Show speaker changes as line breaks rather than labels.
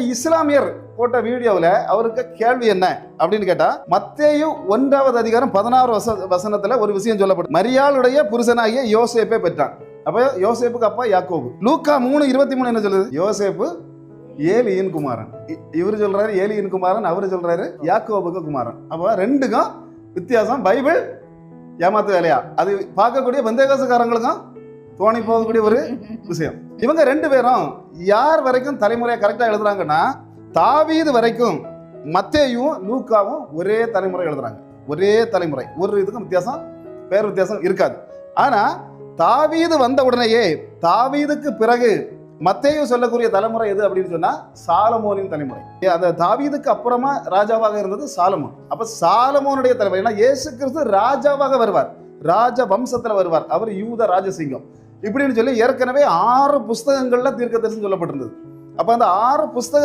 இஸ்லாமியர் போட்ட வீடியோவில் அவருக்கு கேள்வி என்ன அப்படின்னு கேட்டால் மத்தேயு ஒன்றாவது அதிகாரம் பதினாறு வச வசனத்தில் ஒரு விஷயம் சொல்லப்படும் மரியாளுடைய புருஷனாகிய யோசேப்பை பெற்றான். அப்போ யோசேப்புக்கு அப்பா யாக்கோபு. லூக்கா மூணு இருபத்தி மூணு என்ன சொல்லுது? யோசேப்பு ஏலியின் குமாரன். இ- சொல்றாரு ஏலியின் குமாரன் அவர் சொல்றாரு யாக்கோபுக்கு குமாரன். அப்போ ரெண்டுக்கும் வித்தியாசம். பைபிள் ஏமாத்து வேலையா? அது பார்க்கக்கூடிய பந்தேகாசுக்காரங்களுக்கும் தோணி போகக்கூடிய ஒரு விஷயம். இவங்க ரெண்டு பேரும் யார் வரைக்கும் தலைமுறையை கரெக்டாக எழுதுறாங்கன்னா தாவீது வரைக்கும் மத்தேயும் லூக்காவும் ஒரே தலைமுறை எழுதுறாங்க. ஒரே தலைமுறை. ஒரு இதுக்கும் வித்தியாசம் பேர் வித்தியாசம் இருக்காது. ஆனா தாவீது வந்த உடனேயே தாவீதுக்கு பிறகு மத்தேயும் சொல்லக்கூடிய தலைமுறை எது அப்படின்னு சொன்னா சாலமோனின் தலைமுறை. ஏ, அந்த தாவீதுக்கு அப்புறமா ராஜாவாக இருந்தது சாலமோன். அப்ப சாலமோனுடைய தலைமுறை ஏன்னா இயேசு கிறிஸ்து ராஜாவாக வருவார். ராஜ வம்சத்துல வருவார். அவர் யூத ராஜசிங்கம். இப்படின்னு சொல்லி ஏற்கனவே ஆறு புஸ்தகங்கள்ல தீர்க்கதரிசனம் சொல்லப்பட்டிருந்தது. அப்ப அந்த ஆறு புஸ்தக